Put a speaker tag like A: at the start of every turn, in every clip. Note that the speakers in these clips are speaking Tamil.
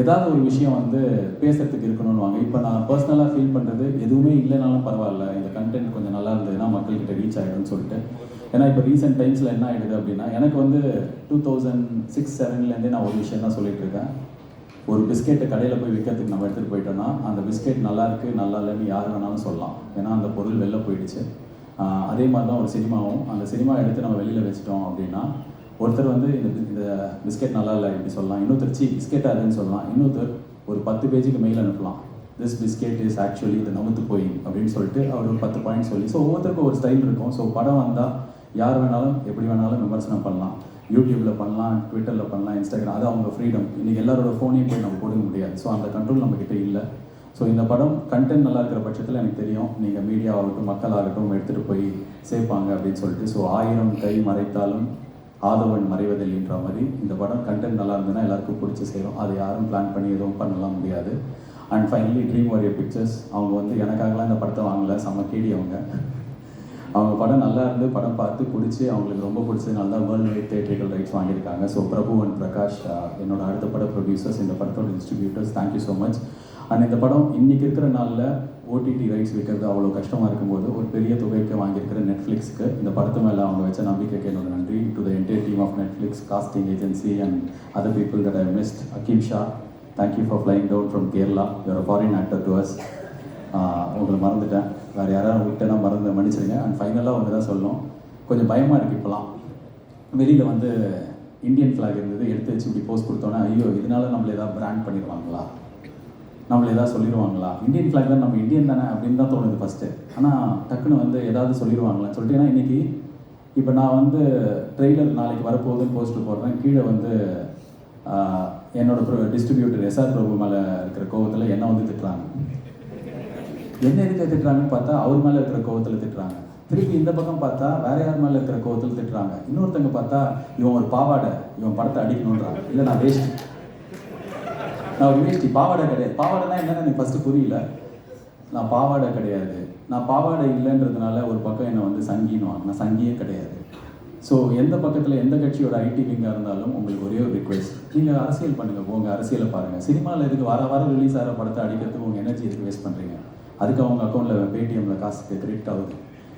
A: ஏதாவது ஒரு விஷயம் வந்து பேசுறதுக்கு இருக்கணும்னு வாங்க இப்போ நான் பர்சனலாக ஃபீல் பண்ணுறது எதுவுமே இல்லைனாலும் பரவாயில்ல. இந்த கண்டென்ட் கொஞ்சம் நல்லா இருந்ததுன்னா மக்கள்கிட்ட ரீச் ஆகிடும்னு சொல்லிட்டு. ஏன்னா இப்போ ரீசெண்ட் டைம்ஸில் என்ன ஆகிடுது அப்படின்னா எனக்கு வந்து டூ தௌசண்ட் சிக்ஸ் செவன்லேருந்தே நான் ஒரு விஷயம் தான் சொல்லிட்டு இருக்கேன். ஒரு பிஸ்கெட்டை கடையில் போய் விற்கிறதுக்கு நம்ம எடுத்துகிட்டு போயிட்டோம்னா அந்த பிஸ்கெட் நல்லா இருக்கு நல்லா இல்லைன்னு யார் வேணாலும் சொல்லலாம். ஏன்னா அந்த பொருள் வெளில போயிடுச்சு. அதே மாதிரி தான் ஒரு சினிமாவும். அந்த சினிமா எடுத்து நம்ம வெளியில் வச்சிட்டோம் அப்படின்னா ஒருத்தர் வந்து இந்த இந்த பிஸ்கெட் நல்லா இல்லை இப்படி சொல்லலாம். இன்னொருத்தர் சி பிஸ்கெட்டாக இல்லைன்னு சொல்லலாம். இன்னொருத்தர் ஒரு பத்து பேஜுக்கு மெயில் அனுப்பலாம். திஸ் பிஸ்கெட் இஸ் ஆக்சுவலி இது நமுத்து போய் அப்படின்னு சொல்லிட்டு அவர் ஒரு பத்து பாயிண்ட் சொல்லி ஸோ ஒவ்வொருத்தருக்கும் ஒரு ஸ்டைல் இருக்கும். ஸோ படம் வந்தால் யார் வேணாலும் எப்படி வேணாலும் விமர்சனம் பண்ணலாம். யூடியூப்பில் பண்ணலாம் ட்விட்டரில் பண்ணலாம் இன்ஸ்டாகிராம் அது அவங்க ஃப்ரீடம் இன்றைக்கி எல்லாரோட ஃபோனையும் போய் நம்ம போட முடியாது. ஸோ அந்த கண்ட்ரோல் நம்மக்கிட்ட இல்லை. ஸோ இந்த படம் கண்டென்ட் நல்லா இருக்கிற பட்சத்தில் எனக்கு தெரியும். நீங்கள் மீடியாவாகட்டும் மக்களாகட்டும் எடுத்துகிட்டு போய் சேர்ப்பாங்க அப்படின்னு சொல்லிட்டு. ஸோ ஆயிரம் கை மறைத்தாலும் ஆதவன் மறைவதில்லைன்ற மாதிரி இந்த படம் கண்டென்ட் நல்லா இருந்ததுன்னா எல்லாருக்கும் பிடிச்சி சேரும். அதை யாரும் பிளான் பண்ணி எதுவும் பண்ணலாம் முடியாது. And finally dream warrior pictures அவங்க வந்து எனக்காகலாம் இந்த படத்தை வாங்கல. செம்ம கேடி அவங்க. அவங்க படம் நல்லா இருந்து படம் பார்த்து பிடிச்சி அவங்களுக்கு ரொம்ப பிடிச்சதுனால தான் வேர்ல்டு வைட் தேட்டரிக்கல் ரைட்ஸ் வாங்கியிருக்காங்க. ஸோ பிரபு அண்ட் பிரகாஷ் என்னோட அடுத்த பட ப்ரொடியூசர்ஸ் இந்த படத்தோட distributors thank you so much and இந்த படம் இன்னைக்கு இருக்கிற நாளில் ஓடிடி ரைட்ஸ் விற்கிறது அவ்வளோ கஷ்டமாக இருக்கும்போது ஒரு பெரிய தொகைக்கு வாங்கியிருக்கிற நெட்ஃப்ளிக்ஸ்க்கு இந்த படத்து மேலே அவங்க வச்ச நம்பிக்கைக்கு என்னோட நன்றி. Of Netflix, casting agency, and Netflix casting agency and other people Shah, thank you for flying down for flying You're from Kerala actor foreign us. Uh, உங்களை மறந்துட்டேன். வேறு யாராவது விட்டேன்னா மறந்து மன்னிச்சிடுங்க. அண்ட் ஃபைனலாக ஒன்று தான் சொல்லணும். கொஞ்சம் பயமாக இருக்குது இப்போலாம். வெளியில் வந்து இந்தியன் ஃப்ளாக் இருந்தது. எடுத்து வச்சு இப்படி போஸ்ட் கொடுத்தோன்னா ஐயோ இதனால நம்மளை ஏதாவது பிராண்ட் பண்ணிடுவாங்களா? நம்மள ஏதாவது சொல்லிடுவாங்களா? இந்தியன் ஃப்ளாக் தான் நம்ம இந்தியன் தானே அப்படின்னு தான் தோணுது ஃபஸ்ட்டு ஆனால் டக்குன்னு வந்து ஏதாவது சொல்லிடுவாங்களான்னு சொல்லிட்டு ஏன்னா இன்றைக்கி இப்போ நான் வந்து ட்ரெய்லர் நாளைக்கு வரப்போகுதுன்னு போஸ்ட்டு போடுறேன். கீழே வந்து என்னோட என்னோட டிஸ்ட்ரிபியூட்டர் எஸ்ஆர் பிரபு மேலே இருக்கிற கோவத்தில் என்ன வந்து திட்டுறாங்க. என்ன எதுக்கு திட்டுறாங்கன்னு பார்த்தா அவர் மேலே இருக்கிற கோவத்தில் திட்டுறாங்க. திருப்பி இந்த பக்கம் பார்த்தா வேற யார் மேலே இருக்கிற கோவத்தில் திட்டுறாங்க. இன்னொருத்தங்க பார்த்தா இவன் ஒரு பாவாடை இவன் படத்தை அடிக்கணுன்றாங்க இல்லை நான் வேஷ்டி. நான் ஒரு வேஷ்டி. பாவாடை கிடையாது. பாவாடைனா என்னன்னு எனக்கு ஃபஸ்ட்டு புரியல. நான் பாவாடை கிடையாது. நான் பாவாடை இல்லைன்றதுனால ஒரு பக்கம் என்னை வந்து சங்கின்னுவாங்க. நான் சங்கியே கிடையாது. ஸோ எந்த பக்கத்தில் எந்த கட்சியோட ஐடி விங்காக இருந்தாலும் உங்களுக்கு ஒரே ஒரு ரிக்வெஸ்ட் நீங்கள் அரசியல் பண்ணுங்கள் போங்க அரசியலை பாருங்கள் சினிமாவில் இதுக்கு வார வாரம் ரிலீஸ் ஆகிற படத்தை அடிக்கிறதுக்கு உங்கள் எனர்ஜி இதுக்கு வேஸ்ட் பண்ணுறீங்க அதுக்கு அவங்க அக்கௌண்ட்டில் பேடிஎம்மில் காசு கிரெடிட் ஆகுது.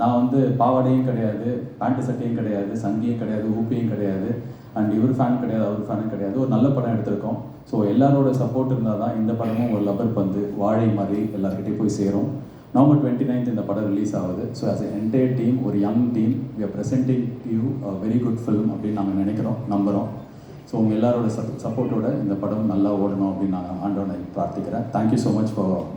A: நான் வந்து பாவாடையும் கிடையாது பேண்ட் சட்டையும் கிடையாது சங்கியும் கிடையாது ஊப்பியும் கிடையாது. அண்ட் இவர் ஃபேன் கிடையாது அவர் ஃபேனும் கிடையாது. ஒரு நல்ல படம் எடுத்திருக்கோம். ஸோ எல்லாரோட சப்போர்ட் இருந்தால் தான் இந்த படமும் ஒரு லப்பர் பந்து வாழை மாதிரி எல்லாருக்கிட்டையும் போய் சேரும். நவம்பர் டுவெண்ட்டி நைன்த் இந்த படம் ரிலீஸ் ஆகுது. ஸோ அஸ் என்டையர் டீம் ஒரு young team we are presenting you very good film அப்படின்னு நாங்கள் நினைக்கிறோம் நம்புகிறோம் ஸோ உங்கள் எல்லாரோட சப்போர்ட்டோட இந்த படம் நல்லா ஓடணும் அப்படின்னு நான் ஆண்டோனை பிரார்த்திக்கிறேன். Thank you so much for